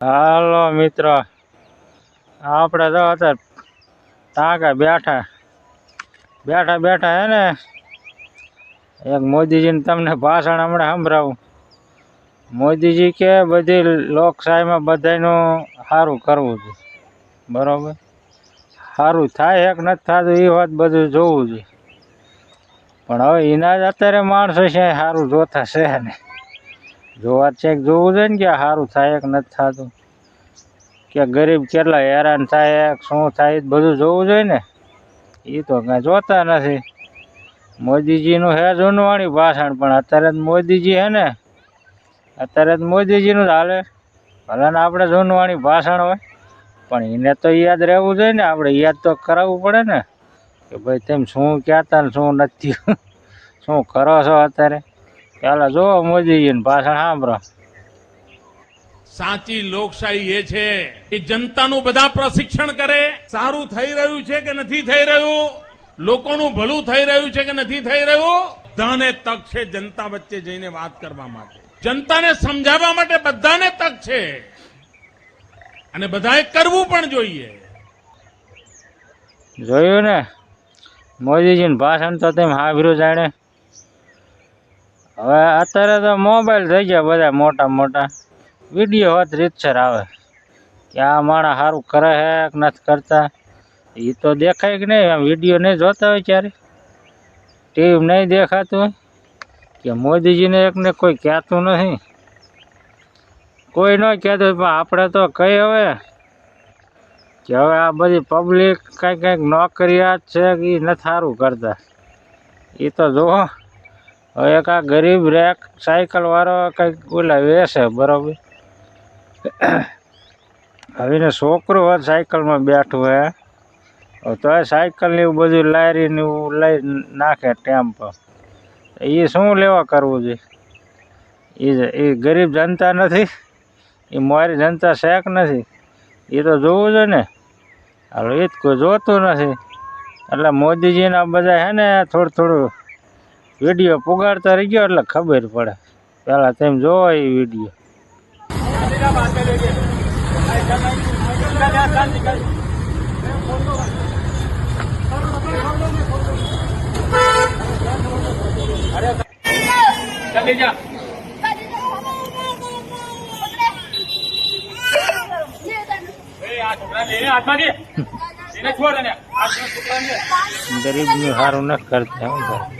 હાલો મિત્રો. આપણે તો અત્યારે તાકા બેઠા. બેઠા બેઠા હે ને, એક મોદીજીને તમને ભાષણ હમણાં સંભળાવું. મોદીજી કે બધી લોકશાહીમાં બધાનું સારું કરવું છે. બરાબર? સારું થાય એક નથી થતું એ વાત બધું જોવું જોઈએ પણ હવે એના જ અત્યારે માણસો છે સારું જોતા છે ને. જોવા ચેક જોવું છે ને કે સારું થાય કે નથી થતું? કે ગરીબ કેટલા હેરાન થાય શું થાય બધું જોવું જોઈએ ને? એ તો કાંઈ જોતા નથી. મોદીજીનું હે જૂનવાણી ભાષણ, પણ અત્યારે જ મોદીજી હે ને? અત્યારે જ મોદીજીનું જ હાલે. ભલે ને આપણે જૂનવાણી ભાષણ હોય, પણ એને તો યાદ રહેવું જોઈએ ને, આપણે યાદ તો કરાવવું પડે ને? કે ભાઈ, તેમ શું કહેતા ને શું નથી શું કરો છો અત્યારે? પહેલાં જુઓ મોદીજીનું ભાષણ સાંભળો. સાચી લોકશાહી એ છે કે જનતાનું બધા પ્રશિક્ષણ કરે. સારું થઈ રહ્યું છે કે નથી થઈ રહ્યું? લોકોનું ભલું થઈ રહ્યું છે કે નથી થઈ રહ્યું? બધાને તક છે જનતા વચ્ચે જઈને વાત કરવા માટે. જનતાને સમજાવવા માટે બધાને તક છે. અને બધાએ કરવું પણ જોઈએ. જોયું ને? મોદીજીનું ભાષણ તો તેમ સાંભળ્યું જાણે. હવે અત્યારે તો મોબાઈલ થઈ ગયા બધા મોટા મોટા. વીડિયો હોત રીતસર આવે. કે આ માણસ સારું કરે છે કે નથી કરતા. એ તો દેખાય કે નહીં, આમ વીડિયો નહીં જોતા હોય ક્યારે. ટીવી નહીં દેખાતું કે મોદીજીને એકને કોઈ કહેતું નથી કોઈ ન કહેતું પણ આપણે તો કઈ હવે? કે હવે આ બધી પબ્લિક કંઈક કંઈક નોકરિયાત છે કે એ નથી સારું કરતા. એ તો જુઓ હવે એક આ ગરીબ રેક સાયકલ વાળો કંઈક ઓલા વેસે બરોબર. હવે ને છોકરો હોત સાયકલમાં બેઠું હે. તો સાયકલ ને એવું બધું લારી ને એવું લઈ નાખે ટેમ્પો. એ શું લેવા કરવું જોઈએ એ એ ગરીબ જનતા નથી. એ મારી જનતા શેક નથી. એ તો જોવું છે ને. હાલો, એ જ કોઈ જોતું નથી. એટલે મોદીજીના બધા હે ને થોડું થોડું વીડિયો પુગાડતા રહી ગયો એટલે ખબર પડે. પહેલાં તેમ જોવો એ વીડિયો. ગરીબનું સારું ન કરતા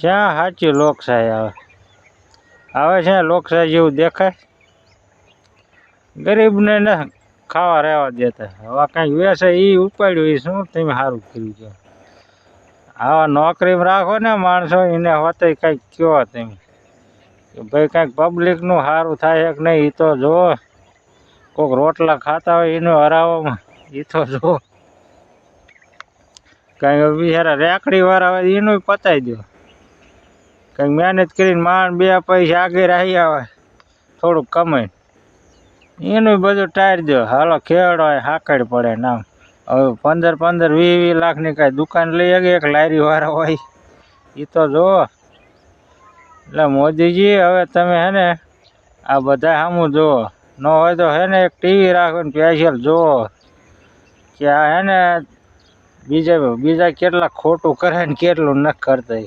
ક્યાં સાચી લોકશાહી આવે. આવે છે લોકશાહી જેવું દેખાય. ગરીબને ને ખાવા રહેવા દેતા. હવે કાંઈક વેસે એ ઉપાડ્યું એ શું તમે સારું કર્યું છે? આવા નોકરીમાં રાખો ને માણસો, એને હોતે કંઈક કહો તમે. કે ભાઈ કંઈક પબ્લિકનું સારું થાય કે નહીં એ તો જુઓ. કોઈક રોટલા ખાતા હોય એનો હરાવવામાં એ તો જુઓ. કંઈક બિચારા રેકડી વાળા હોય એનું પતાવી દો કંઈક મહેનત કરીને માણ બે પૈસા આગળ આવી આવે. થોડુંક કમાઈને એનું બધું ટાયર દો હાલો ખેડ હોય, હાકડ પડે નામ. હવે પંદર પંદર વીસ વીસ લાખની કાંઈ દુકાન લઈ શકે એક લારીવાળા હોય. એ તો જુઓ. એટલે મોદીજી, હવે તમે હે ને આ બધા સામું જુઓ. ન હોય તો હે ને એક ટીવી રાખો ને સ્પેશિયલ જુઓ. કે આ હે ને બીજા બીજા કેટલા ખોટું કરે ને કેટલું ન કરતા.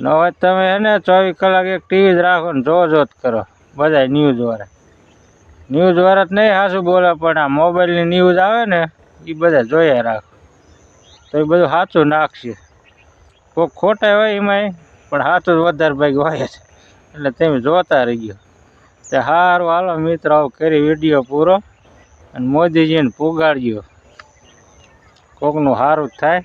ન હોય તમે હે ને ચોવીસ કલાક એક ટીવી જ રાખો ને જો જોત કરો. બધા ન્યૂઝ વાળા. ન્યૂઝ વાળા જ નહીં સાચું બોલે, પણ આ મોબાઈલની ન્યૂઝ આવે ને, એ બધા જોઈએ રાખો. તો એ બધું સાચું નાખશે. કોઈક ખોટા હોય એમાંય, પણ સાચું જ વધારે ભાઈ હોય છે. એટલે તમે જોતા રહી ગયો તે સારું હાલો મિત્રો, આવું કરી વીડિયો પૂરો. અને મોદીજીને પુગાડ્યો કોકનું સારું થાય.